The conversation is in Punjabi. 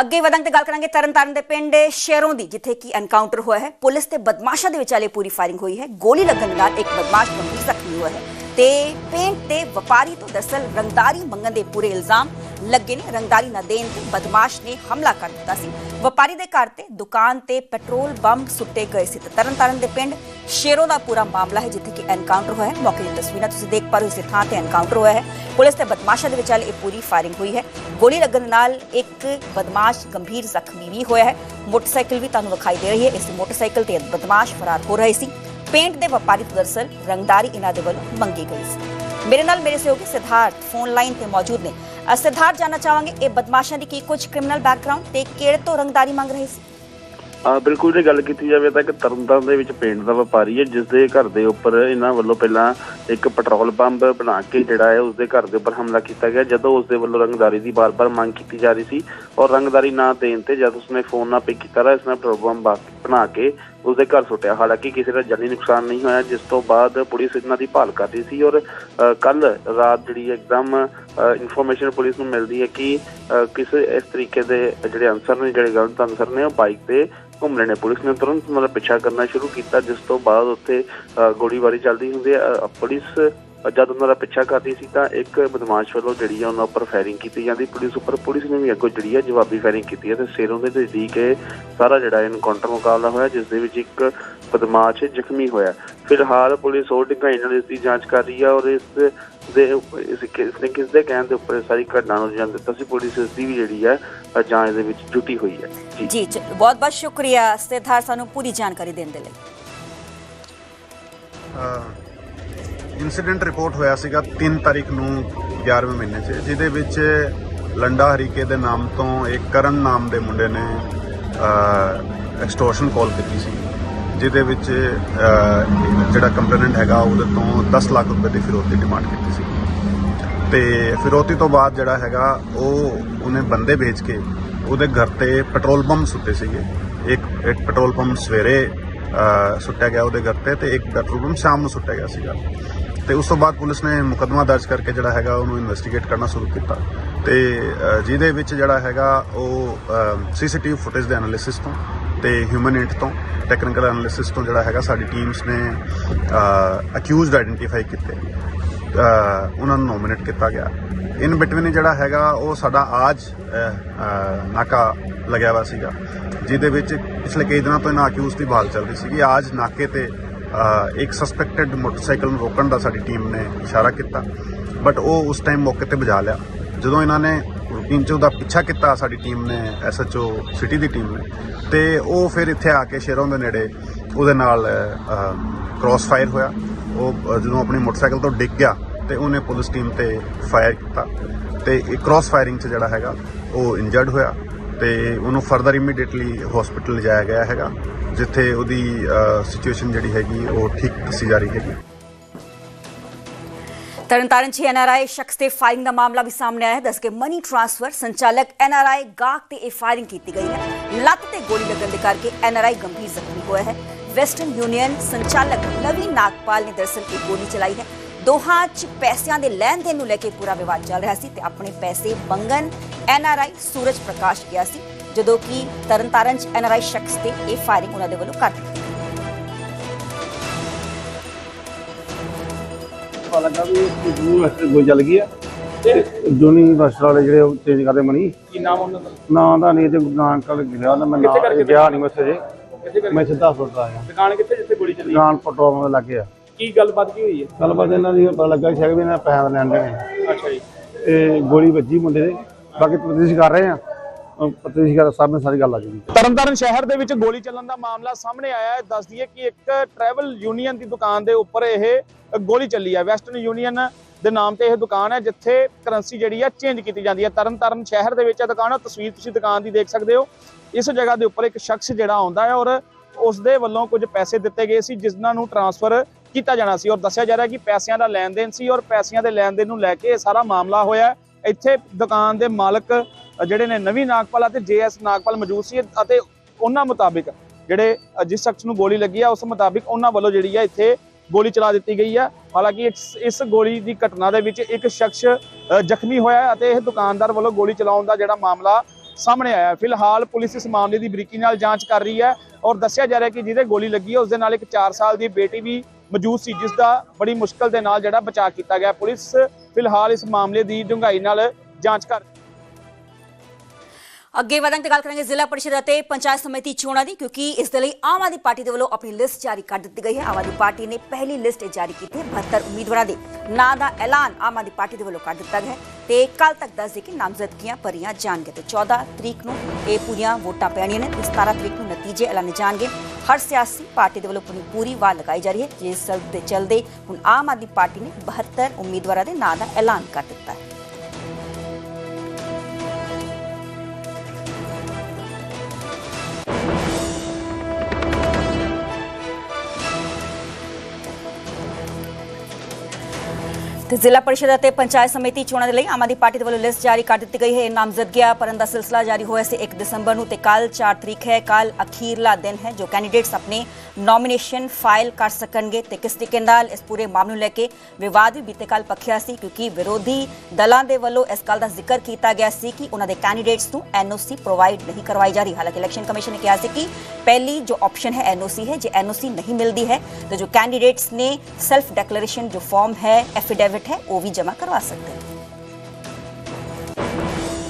ਅੱਗੇ ਵਧਾਂਗੇ ਤੇ ਗੱਲ ਕਰਾਂਗੇ ਤਰਨਤਾਰਨ ਦੇ ਪਿੰਡ ਸ਼ੇਰੋਂ ਦੀ, ਜਿੱਥੇ ਕਿ ਐਨਕਾਊਂਟਰ ਹੋਇਆ ਹੈ। ਪੁਲਿਸ ਤੇ ਬਦਮਾਸ਼ਾਂ ਦੇ ਵਿਚਾਲੇ ਪੂਰੀ ਫਾਇਰਿੰਗ ਹੋਈ ਹੈ। ਗੋਲੀ ਲੱਗਣ ਦੇ ਨਾਲ ਇੱਕ ਬਦਮਾਸ਼ ਗੰਭੀਰ ਜ਼ਖਮੀ ਹੋਇਆ ਹੈ। ਤੇ ਪੇਂਟ ਤੇ ਵਪਾਰੀ ਤੋਂ ਦਰਸਲ ਰੰਗਦਾਰੀ ਮੰਗਣ ਦੇ ਪੂਰੇ ਇਲਜ਼ਾਮ ਲੱਗੇ ਨੇ, ਰੰਗਦਾਰੀ ਨਾ ਦੇਣ ਤੇ ਬਦਮਾਸ਼ ਨੇ ਹਮਲਾ ਕਰ ਦਿੱਤਾ ਸੀ। ਵਪਾਰੀ ਦੇ ਘਰ ਤੇ ਦੁਕਾਨ ਤੇ ਪੈਟਰੋਲ ਬੰਬ ਸੁੱਟੇ ਗਏ ਸੀ ਤਰਨਤਾਰਨ ਦੇ ਪਿੰਡ ਸ਼ੇਰੋਂ ਦਾ ਪੂਰਾ ਮਾਮਲਾ ਹੈ, ਜਿੱਥੇ ਕਿ ਐਨਕਾਊਂਟਰ ਹੋਇਆ ਹੈ। ਮੌਕੇ ਦੀ ਤਸਵੀਰਾਂ ਤੁਸੀਂ ਦੇਖ ਪਾ ਰਹੇ ਹੋ ਇਸੇ ਥਾਂ ਤੇ ਐਨਕਾਊਂਟਰ ਹੋਇਆ ਹੈ। ਪੁਲਿਸ ਤੇ ਬਦਮਾਸ਼ਾਂ ਦੇ ਵਿਚਾਲੇ ਇਹ ਪੂਰੀ ਫਾਇਰਿੰਗ ਹੋਈ ਹੈ। ਗੋਲੀ ਲੱਗਣ ਨਾਲ ਇੱਕ ਬਦਮਾਸ਼ ਗੰਭੀਰ ਜ਼ਖਮੀ ਵੀ ਹੋਇਆ ਹੈ। ਮੋਟਰਸਾਈਕਲ ਵੀ ਤੁਹਾਨੂੰ ਵਿਖਾਈ ਦੇ ਰਹੀ ਹੈ। ਇਸ ਮੋਟਰਸਾਈਕਲ ਤੇ ਬਦਮਾਸ਼ ਫਰਾਰ ਹੋ ਰਹੇ ਸੀ। ਪੇਂਟ ਦੇ ਵਪਾਰੀ ਤੋਂ ਦਰਸਲ ਰੰਗਦਾਰੀ ਇਹਨਾਂ ਦੇ ਵੱਲੋਂ ਮੰਗੀ ਗਈ ਸੀ। ਮੇਰੇ ਨਾਲ ਮੇਰੇ ਸਹਿਯੋਗੀ ਸਿਧਾਰਥ ਫੋਨ ਲਾਈਨ ਤੇ ਮੌਜੂਦ ਨੇ। ਅ, ਜਾਨਣਾ ਚਾਹਾਂਗੇ ਇਹ ਬਦਮਾਸ਼ਾਂ ਦੀ ਕੀ ਕੁਝ ਕ੍ਰਿਮੀਨਲ ਬੈਕਗ੍ਰਾਉਂਡ ਤੇ ਕਿਹੜੇ ਤੋਂ ਰੰਗਦਾਰੀ ਮੰਗ ਰਹੇ ਸੀ? ਆ ਬਿਲਕੁਲ ਜੇ ਗੱਲ ਕੀਤੀ ਜਾਵੇ ਤਾਂ ਇੱਕ ਤਰਨਤਾਰਨ ਦੇ ਵਿੱਚ ਪਿੰਡ ਦਾ ਵਪਾਰੀ ਹੈ ਜਿਸ ਦੇ ਘਰ ਦੇ ਉੱਪਰ ਇਹਨਾਂ ਵੱਲੋਂ ਪਹਿਲਾਂ ਇੱਕ ਪੈਟਰੋਲ ਪੰਪ ਬਣਾ ਕੇ ਜਿਹੜਾ ਹੈ ਉਸ ਦੇ ਘਰ ਦੇ ਉੱਪਰ ਹਮਲਾ ਕੀਤਾ ਗਿਆ। ਜਦੋਂ ਉਸ ਦੇ ਵੱਲੋਂ ਰੰਗਦਾਰੀ ਦੀ ਬਾਰ-ਬਾਰ ਮੰਗ ਕੀਤੀ ਜਾ ਰਹੀ ਸੀ ਔਰ ਰੰਗਦਾਰੀ ਨਾ ਦੇਣ ਤੇ ਜਦ ਉਸਨੇ ਫੋਨ ਨਾ ਪਿਕ ਕੀਤਾ ਤਾਂ ਇਸਨੇ ਪੈਟਰੋਲ ਪੰਪ ਬਾ- ਬਣਾ ਕੇ ਉਸ ਦੇ ਘਰ ਸੁੱਟਿਆ। ਹਾਲਾਂਕਿ ਕਿਸੇ ਦਾ ਜਾਨੀ ਨੁਕਸਾਨ ਨਹੀਂ ਹੋਇਆ ਜਿਸ ਤੋਂ ਬਾਅਦ ਪੁਲਿਸ ਇਹਨਾਂ ਦੀ ਭਾਲ ਕਰ ਰਹੀ ਸੀ ਔਰ ਕੱਲ ਰਾਤ ਜਿਹੜੀ ਇੱਕਦਮ ਇਨਫੋਰਮੇਸ਼ਨ ਪੁਲਿਸ ਨੂੰ ਮਿਲਦੀ ਹੈ ਕਿ ਅ, ਕਿਸੇ ਇਸ ਤਰੀਕੇ ਦੇ ਜਿਹੜੇ ਅਨਸਰ ਨੇ ਜਿਹੜੇ ਗਲਤ ਅਨਸਰ ਨੇ ਉਹ ਬਾਈਕ ਤੇ ਘੁੰਮ ਰਹੇ ਨੇ। ਪੁਲਿਸ ਨੇ ਤੁਰੰਤ ਮਤਲਬ ਪਿੱਛਾ ਕਰਨਾ ਸ਼ੁਰੂ ਕੀਤਾ ਜਿਸ ਤੋਂ ਬਾਅਦ ਉੱਥੇ ਗੋਲੀਬਾਰੀ ਚੱਲਦੀ ਹੁੰਦੀ ਹੈ। ਪੁਲਿਸ ਜਦ ਉਹਨਾਂ ਦਾ ਪਿੱਛਾ ਕਰਦੀ ਸੀ ਤਾਂ ਇੱਕ ਬਦਮਾਸ਼ ਵੱਲੋਂ ਜਿਹੜੀ ਹੈ ਉਹਨਾਂ ਉੱਪਰ ਫਾਇਰਿੰਗ ਕੀਤੀ ਜਾਂਦੀ। ਪੁਲਿਸ ਉੱਪਰ ਪੁਲਿਸ ਨੇ ਵੀ ਅੱਗੋਂ ਜਿਹੜੀ ਹੈ ਜਵਾਬੀ ਫਾਇਰਿੰਗ ਕੀਤੀ ਹੈ ਤੇ ਸਿਰੋਂ ਦੇ ਨਜ਼ਦੀਕ ਇਹ ਸਾਰਾ ਜਿਹੜਾ ਐਨਕਾਊਂਟਰ ਮੁਕਾਬਲਾ ਹੋਇਆ ਜਿਸ ਦੇ ਵਿੱਚ ਇੱਕ ਬਦਮਾਸ਼ ਜ਼ਖਮੀ ਹੋਇਆ। ਫਿਲਹਾਲ ਪੁਲਿਸ ਹੋਰ ਡੂੰਘਾਈ ਨਾਲ ਇਸ ਦੀ ਜਾਂਚ ਕਰ ਰਹੀ ਹੈ ਔਰ ਇਸ ਦੇ ਇਸ ਕਿਸ ਨੇ ਕਿਸ ਦੇ ਕਹਿਣ ਦੇ ਉੱਪਰ ਸਾਰੀ ਘਟਨਾ ਨੂੰ ਅੰਜਾਮ ਦਿੱਤਾ ਸੀ। ਪੁਲਿਸ ਇਸ ਦੀ ਵੀ ਜਿਹੜੀ ਹੈ ਅ, ਜਾਂਚ ਦੇ ਵਿੱਚ ਜੁਟੀ ਹੋਈ ਹੈ। ਜੀ। ਜੀ ਬਹੁਤ ਬਹੁਤ ਸ਼ੁਕਰੀਆ ਸਿਧਾਰਥ ਸਾਨੂੰ ਪੂਰੀ ਜਾਣਕਾਰੀ ਦੇਣ ਦੇ ਲਈ। ਇਨਸੀਡੈਂਟ ਰਿਪੋਰਟ ਹੋਇਆ ਸੀਗਾ 3 ਤਾਰੀਖ ਨੂੰ 11ਵੇਂ ਮਹੀਨੇ 'ਚ, ਜਿਹਦੇ ਵਿੱਚ ਲੰਡਾ ਹਰੀਕੇ ਦੇ ਨਾਮ ਤੋਂ ਇੱਕ ਕਰਨ ਨਾਮ ਦੇ ਮੁੰਡੇ ਨੇ ਐਕਸਟੋਰਸ਼ਨ ਕਾਲ ਕੀਤੀ ਸੀ, ਜਿਹਦੇ ਵਿੱਚ ਜਿਹੜਾ ਕੰਪਲੇਨੈਂਟ ਹੈਗਾ ਉਹਦੇ ਤੋਂ 10 ਲੱਖ ਰੁਪਏ ਦੀ ਫਿਰੋਤੀ ਡਿਮਾਂਡ ਕੀਤੀ ਸੀ। ਤੇ ਫਿਰੋਤੀ ਤੋਂ ਬਾਅਦ ਜਿਹੜਾ ਹੈਗਾ, ਉਹ ਉਹਨੇ ਬੰਦੇ ਭੇਜ ਕੇ ਉਹਦੇ ਘਰ ਤੇ ਪੈਟਰੋਲ ਪੰਪ ਸੁੱਟੇ ਸੀਗੇ। ਇੱਕ ਇੱਕ ਪੈਟਰੋਲ ਪੰਪ ਸਵੇਰੇ ਸੁੱਟਿਆ ਗਿਆ ਉਹਦੇ ਘਰ ਤੇ ਤੇ ਇੱਕ ਪੈਟਰੋਲ ਪੰਪ ਸ਼ਾਮ ਨੂੰ ਸੁੱਟਿਆ ਗਿਆ ਸੀਗਾ। ਤੇ ਉਸ ਤੋਂ ਬਾਅਦ ਪੁਲਿਸ ਨੇ ਮੁਕੱਦਮਾ ਦਰਜ ਕਰਕੇ ਜਿਹੜਾ ਹੈਗਾ ਉਹਨੂੰ ਇਨਵੈਸਟੀਗੇਟ ਕਰਨਾ ਸ਼ੁਰੂ ਕੀਤਾ। ਤੇ ਜਿਹਦੇ ਵਿੱਚ ਜਿਹੜਾ ਹੈਗਾ ਉਹ ਸੀਸੀਟੀਵੀ ਫੁਟੇਜ ਦੇ ਐਨਾਲਿਸਿਸ ਤੋਂ ਤੇ ਹਿਊਮਨ ਇੰਟ ਤੋਂ ਟੈਕਨੀਕਲ ਐਨਾਲਿਸਿਸ ਤੋਂ ਜਿਹੜਾ ਹੈਗਾ ਸਾਡੀ ਟੀਮਸ ਨੇ ਅਕਿਊਜ਼ਡ ਆਇਡੈਂਟੀਫਾਈ ਕੀਤੇ। ਉਹਨਾਂ ਨੂੰ ਨੋਮੀਨੇਟ ਕੀਤਾ ਗਿਆ। ਇਨ ਬਿਟਵੀਨ ਜਿਹੜਾ ਹੈਗਾ ਉਹ ਸਾਡਾ ਆਜ ਨਾਕਾ ਲੱਗਿਆ ਹੋਇਆ ਸੀਗਾ, ਜਿਹਦੇ ਵਿੱਚ ਪਿਛਲੇ ਕਈ ਦਿਨਾਂ ਤੋਂ ਇਹਨਾਂ ਅਕਿਊਜ਼ ਦੀ ਭਾਲ ਚੱਲ ਰਹੀ ਸੀਗੀ। ਆਜ ਨਾਕੇ ਤੇ ਇੱਕ ਸਸਪੈਕਟਡ ਮੋਟਰਸਾਈਕਲ ਨੂੰ ਰੋਕਣ ਦਾ ਸਾਡੀ ਟੀਮ ਨੇ ਇਸ਼ਾਰਾ ਕੀਤਾ। ਬਟ ਉਹ ਉਸ ਟਾਈਮ ਮੌਕੇ ਤੇ ਬਜਾ ਲਿਆ। ਜਦੋਂ ਇਹਨਾਂ ਨੇ ਰੂਟੀਨ ਚ ਉਹਦਾ ਪਿੱਛਾ ਕੀਤਾ, ਸਾਡੀ ਟੀਮ ਨੇ ਐਸਐਚਓ ਸਿਟੀ ਦੀ ਟੀਮ ਨੇ, ਤੇ ਉਹ ਫਿਰ ਇੱਥੇ ਆ ਕੇ ਸ਼ੇਰੋਂ ਦੇ ਨੇੜੇ ਉਹਦੇ ਨਾਲ ਕ੍ਰਾਸ ਫਾਇਰ ਹੋਇਆ। ਉਹ ਜਦੋਂ ਆਪਣੀ ਮੋਟਰਸਾਈਕਲ ਤੋਂ ਡਿੱਗ ਗਿਆ ਤੇ ਉਹਨੇ ਪੁਲਿਸ ਟੀਮ ਤੇ ਫਾਇਰ ਕੀਤਾ। ਤੇ ਇਹ ਕ੍ਰਾਸ ਫਾਇਰਿੰਗ 'ਚ ਜਿਹੜਾ ਹੈਗਾ, ਉਹ ਇੰਜਰਡ ਹੋਇਆ। ਤੇ ਉਹਨੂੰ ਫਰਦਰ ਇਮੀਡੀਏਟਲੀ ਹਸਪੀਟਲ ਲਿਜਾਇਆ ਗਿਆ ਹੈਗਾ, ਜਿੱਥੇ ਉਹਦੀ ਸਿਚੁਏਸ਼ਨ ਜਿਹੜੀ ਹੈਗੀ, ਉਹ ਠੀਕ ਦੱਸੀ ਜਾ ਰਹੀ ਹੈਗੀ। ਤਰਨਤਾਰਨ 'ਚ ਐਨਆਰਆਈ ਸ਼ਖਸ ਤੇ ਫਾਇਰਿੰਗ ਦਾ ਮਾਮਲਾ ਵੀ ਸਾਹਮਣੇ ਆਇਆ ਹੈ। ਦੱਸ ਕੇ ਮਨੀ ਟ੍ਰਾਂਸਫਰ ਸੰਚਾਲਕ ਐਨਆਰਆਈ ਗਾਹਕ ਤੇ ਇਹ ਫਾਇਰਿੰਗ ਕੀਤੀ ਗਈ ਹੈ। ਲੱਤ ਤੇ ਗੋਲੀ ਲੱਗਣ ਦੇ ਕਰਕੇ ਐਨਆਰਆਈ ਗੰਭੀਰ ਜ਼ਖਮੀ ਹੋਇਆ ਹੈ। ਵੈਸਟਰਨ ਯੂਨੀਅਨ ਸੰਚਾਲਕ ਨਵੀਨ ਨਾਗਪਾਲ ਨੇ ਦਰਸਲ ਇਹ ਗੋਲੀ ਚਲਾਈ ਹੈ। ਦੋਹਾਂ 'ਚ ਪੈਸਿਆਂ ਦੇ ਲੈਣ ਦੇਣ ਨੂੰ ਲੈ ਕੇ ਪੂਰਾ ਵਿਵਾਦ ਚੱਲ ਰਿਹਾ ਸੀ ਤੇ ਆਪਣੇ ਪੈਸੇ ਮੰਗਣ ਐਨਆਰਆਈ ਸੂਰਜ ਪ੍ਰਕਾਸ਼ ਗਿਆ ਸੀ ਜਦੋਂ ਕਿ ਤਰਨਤਾਰਨ 'ਚ ਐਨਆਰਆਈ ਸ਼ਖਸ ਤੇ ਇਹ ਫਾਇਰਿੰਗ ਉਹਨਾਂ ਦੇ ਵੱਲੋਂ ਕਰ ਦਿੱਤੀ ਗਈ। ਪਤਾ ਲੱਗਾ ਵੀ ਜੂ ਗੋਲੀ ਚੱਲ ਗਈ ਆ ਤੇ ਜੋਨੀ ਵੈਸਟਰ ਵਾਲੇ ਜਿਹੜੇ ਉਹ ਚੇਂਜ ਕਰਦੇ ਮਣੀ ਕੀ ਨਾਮ ਉਹਨਾਂ ਦਾ? ਨਾਂ ਦਾ ਨਹੀਂ ਤੇ ਨਾਮ ਕੱਲ ਗਿਆ ਨਾ ਮੈਂ ਕਿੱਥੇ ਕਰਕੇ ਨਾਂ ਗਿਆ ਨਹੀਂ ਮੈਂ ਸਜੇ ਕਿੱਥੇ ਕਰਕੇ ਮੈਂ ਸਿੱਧਾ ਸੁਣਦਾ ਆਇਆ। ਦੁਕਾਨ ਕਿੱਥੇ ਜਿੱਥੇ ਗੋਲੀ ਚੱਲੀ? ਦੁਕਾਨ ਪੈਟਰੋਲ ਦੇ ਲੱਗੇ ਆ। ਕੀ ਗੱਲਬਾਤ ਕੀ ਹੋਈ ਹੈ? ਗੱਲਬਾਤ ਇਹਨਾਂ ਦੀ ਪਤਾ ਲੱਗਾ ਸੀ ਵੀ ਇਹਨਾਂ ਪੈਸੇ ਲੈਣ ਦੇ ਨੇ। ਅੱਛਾ ਜੀ। ਇਹ ਗੋਲੀ ਵੱਜੀ ਮੁੰਡੇ ਦੇ। ਬਾਕੀ ਤਫਤੀਸ਼ ਕਰ ਰਹੇ ਆ। ਤਫਤੀਸ਼ ਕਰ ਸਾਹਮਣੇ ਸਾਰੀ ਗੱਲ ਆ ਜੂਗੀ। ਤਰਨਤਾਰਨ ਸ਼ਹਿਰ ਦੇ ਵਿੱਚ ਗੋਲੀ ਚੱਲਣ ਦਾ ਮਾਮਲਾ ਸਾਹਮਣੇ ਆਇਆ ਹੈ। ਦੱਸ ਦਈਏ ਕਿ ਇੱਕ ਟਰੈਵਲ ਯੂਨੀਅਨ ਦੀ ਦੁਕਾਨ ਦੇ ਉੱਪਰ ਇਹ ਗੋਲੀ ਚੱਲੀ ਹੈ ਵੈਸਟਰਨ ਯੂਨੀਅਨ ਦੇ ਨਾਮ ਤੇ ਇਹ ਦੁਕਾਨ ਹੈ ਜਿੱਥੇ ਕਰੰਸੀ ਜਿਹੜੀ ਹੈ ਚੇਂਜ ਕੀਤੀ ਜਾਂਦੀ ਹੈ ਤਰਨਤਾਰਨ ਸ਼ਹਿਰ ਦੇ ਵਿੱਚ ਇਹ ਦੁਕਾਨ ਹੈ ਤਸਵੀਰ ਤੁਸੀਂ ਦੁਕਾਨ ਦੀ ਦੇਖ ਸਕਦੇ ਹੋ। ਇਸ ਜਗ੍ਹਾ ਦੇ ਉੱਪਰ ਇੱਕ ਸ਼ਖਸ ਜਿਹੜਾ ਆਉਂਦਾ ਹੈ ਔਰ ਉਸ ਦੇ ਵੱਲੋਂ ਕੁਝ ਪੈਸੇ ਦਿੱਤੇ ਗਏ ਸੀ ਜਿਨ੍ਹਾਂ ਨੂੰ ਟਰਾਂਸਫਰ ਕੀਤਾ ਜਾਣਾ ਸੀ ਔਰ ਦੱਸਿਆ ਜਾ ਰਿਹਾ ਕਿ ਪੈਸਿਆਂ ਦਾ ਲੈਣ ਦੇਣ ਸੀ ਔਰ ਪੈਸਿਆਂ ਦੇ ਲੈਣ ਦੇਣ ਨੂੰ ਲੈ ਕੇ ਇਹ ਸਾਰਾ ਮਾਮਲਾ ਹੋਇਆ ਇੱਥੇ ਦੁਕਾਨ ਦੇ ਮਾਲਕ ਜਿਹੜੇ ਨੇ ਨਵੀਂ ਨਾਗਪਾਲ ਅਤੇ ਜੇਐਸ ਨਾਗਪਾਲ ਮੌਜੂਦ ਸੀ ਅਤੇ ਉਹਨਾਂ ਮੁਤਾਬਿਕ ਜਿਹੜੇ ਜਿਸ ਸ਼ਖਸ ਨੂੰ ਗੋਲੀ ਲੱਗੀ ਆ ਉਸ ਮੁਤਾਬਿਕ ਉਹਨਾਂ ਵੱਲੋਂ ਜਿਹੜੀ ਆ ਇੱਥੇ ਗੋਲੀ ਚਲਾ ਦਿੱਤੀ ਗਈ ਹੈ। ਹਾਲਾਂਕਿ ਇਸ- ਇਸ ਗੋਲੀ ਦੀ ਘਟਨਾ ਦੇ ਵਿੱਚ ਇੱਕ ਸ਼ਖਸ ਜ਼ਖਮੀ ਹੋਇਆ ਅਤੇ ਇਹ ਦੁਕਾਨਦਾਰ ਵੱਲੋਂ ਗੋਲੀ ਚਲਾਉਣ ਦਾ ਜਿਹੜਾ ਮਾਮਲਾ ਸਾਹਮਣੇ ਆਇਆ ਫਿਲਹਾਲ ਪੁਲਿਸ ਇਸ ਮਾਮਲੇ ਦੀ ਬਰੀਕੀ ਨਾਲ ਜਾਂਚ ਕਰ ਰਹੀ ਹੈ ਔਰ ਦੱਸਿਆ ਜਾ ਰਿਹਾ ਕਿ ਜਿਹਦੇ ਗੋਲੀ ਲੱਗੀ ਹੈ, ਉਸ ਦੇ ਨਾਲ ਇੱਕ 4 ਸਾਲ ਦੀ ਬੇਟੀ ਵੀ ਮੌਜੂਦ ਸੀ, ਜਿਸ ਦਾ ਬੜੀ ਮੁਸ਼ਕਲ ਦੇ ਨਾਲ ਜਿਹੜਾ ਬਚਾਅ ਕੀਤਾ ਗਿਆ। ਪੁਲਿਸ ਫਿਲਹਾਲ ਇਸ ਮਾਮਲੇ ਦੀ ਡੂੰਘਾਈ ਨਾਲ ਜਾਂਚ ਕਰ ਅੱਗੇ ਵਧਾਂਗੇ ਤੇ ਗੱਲ ਕਰਾਂਗੇ ਜ਼ਿਲ੍ਹਾ ਪਰਿਸ਼ਦ ਅਤੇ ਪੰਚਾਇਤ ਸਮਿਤੀ ਚੋਣਾਂ ਦੀ, ਕਿਉਂਕਿ ਇਸ ਦੇ ਲਈ ਆਮ ਆਦਮੀ ਪਾਰਟੀ ਦੇ ਵੱਲੋਂ ਆਪਣੀ ਲਿਸਟ ਜਾਰੀ ਕਰ ਦਿੱਤੀ ਗਈ ਹੈ। ਆਮ ਆਦਮੀ ਪਾਰਟੀ ਨੇ ਪਹਿਲੀ ਲਿਸਟ ਜਾਰੀ ਕੀਤੀ ਹੈ 72 ਉਮੀਦਵਾਰਾਂ ਦੇ। ਨਾਂ ਦਾ ਐਲਾਨ ਆਮ ਆਦਮੀ ਪਾਰਟੀ ਦੇ ਵੱਲੋਂ ਕਰ ਦਿੱਤਾ ਗਿਆ ਹੈ ਤੇ ਕੱਲ ਤੱਕ ਦੱਸ ਦੇ ਕਿ ਨਾਮਜ਼ਦਗੀਆਂ ਭਰੀਆਂ ਜਾਣਗੇ ਤੇ 14 ਤਰੀਕ ਨੂੰ ਇਹ ਪੂਰੀਆਂ ਵੋਟਾਂ ਪੈਣੀਆਂ ਨੇ ਤੇ 17 ਤਰੀਕ ਨੂੰ ਨਤੀਜੇ ਐਲਾਨੇ ਜਾਣਗੇ। ਹਰ ਸਿਆਸੀ ਪਾਰਟੀ ਦੇ ਵੱਲੋਂ ਆਪਣੀ ਪੂਰੀ ਵਾਰ ਲਗਾਈ ਜਾ ਰਹੀ ਹੈ। ਜਿਸ ਦੇ ਚਲਦੇ ਹੁਣ ਆਮ ਆਦਮੀ ਪਾਰਟੀ ਨੇ 72 ਉਮੀਦਵਾਰਾਂ ਦੇ ਨਾਂ ਦਾ ਐਲਾਨ ਕਰ ਦਿੱਤਾ ਹੈ। ਤੇ ਜ਼ਿਲ੍ਹਾ ਪਰਿਸ਼ਦ ਅਤੇ ਪੰਚਾਇਤ ਸਮਿਤੀ ਚੋਣਾਂ ਦੇ ਲਈ ਆਮ ਆਦਮੀ ਪਾਰਟੀ ਦੇ ਵੱਲੋਂ ਲਿਸਟ ਜਾਰੀ ਕਰ ਦਿੱਤੀ ਗਈ ਹੈ। ਇਹ ਨਾਮਜ਼ਦਗੀਆਂ ਭਰਨ ਦਾ ਸਿਲਸਿਲਾ ਜਾਰੀ ਹੋਇਆ ਸੀ 1 ਦਸੰਬਰ ਨੂੰ ਤੇ ਕੱਲ 4 ਤਰੀਕ ਹੈ। ਕੱਲ ਅਖੀਰਲਾ ਦਿਨ ਹੈ ਜੋ ਕੈਂਡੀਡੇਟਸ ਆਪਣੇ ਨੋਮੀਨੇਸ਼ਨ ਫਾਈਲ ਕਰ ਸਕਣਗੇ ਤੇ ਕਿਸ ਤਰੀਕੇ ਨਾਲ ਇਸ ਪੂਰੇ ਮਾਮਲੇ ਨੂੰ ਲੈ ਕੇ ਵਿਵਾਦ ਵੀ ਬੀਤੇ ਕੱਲ ਪੱਖਿਆ ਸੀ ਕਿਉਂਕਿ ਵਿਰੋਧੀ ਦਲਾਂ ਦੇ ਵੱਲੋਂ ਇਸ ਗੱਲ ਦਾ ਜ਼ਿਕਰ ਕੀਤਾ ਗਿਆ ਸੀ ਕਿ ਉਹਨਾਂ ਦੇ ਕੈਂਡੀਡੇਟਸ ਨੂੰ ਐਨਓਸੀ ਪ੍ਰੋਵਾਈਡ ਨਹੀਂ ਕਰਵਾਈ ਜਾ ਰਹੀ। ਹਾਲਾਂਕਿ ਇਲੈਕਸ਼ਨ ਕਮਿਸ਼ਨ ਨੇ ਕਿਹਾ ਸੀ ਕਿ ਪਹਿਲੀ ਜੋ ਆਪਸ਼ਨ ਹੈ ਐਨਓਸੀ ਹੈ, ਜੇ ਐਨਓਸੀ ਨਹੀਂ ਮਿਲਦੀ ਹੈ, ਤਾਂ ਜੋ ਕੈਂਡੀਡੇਟਸ ਨੇ ਸੈਲਫ ਡੈਕਲੇਰੇਸ਼ਨ ਜੋ ਫਾਰਮ ਹੈ ਐਫੀਡੇਵਿਟ ਹੈ ਉਹ ਵੀ ਜਮ੍ਹਾਂ ਕਰਵਾ ਸਕਦੇ ਹਨ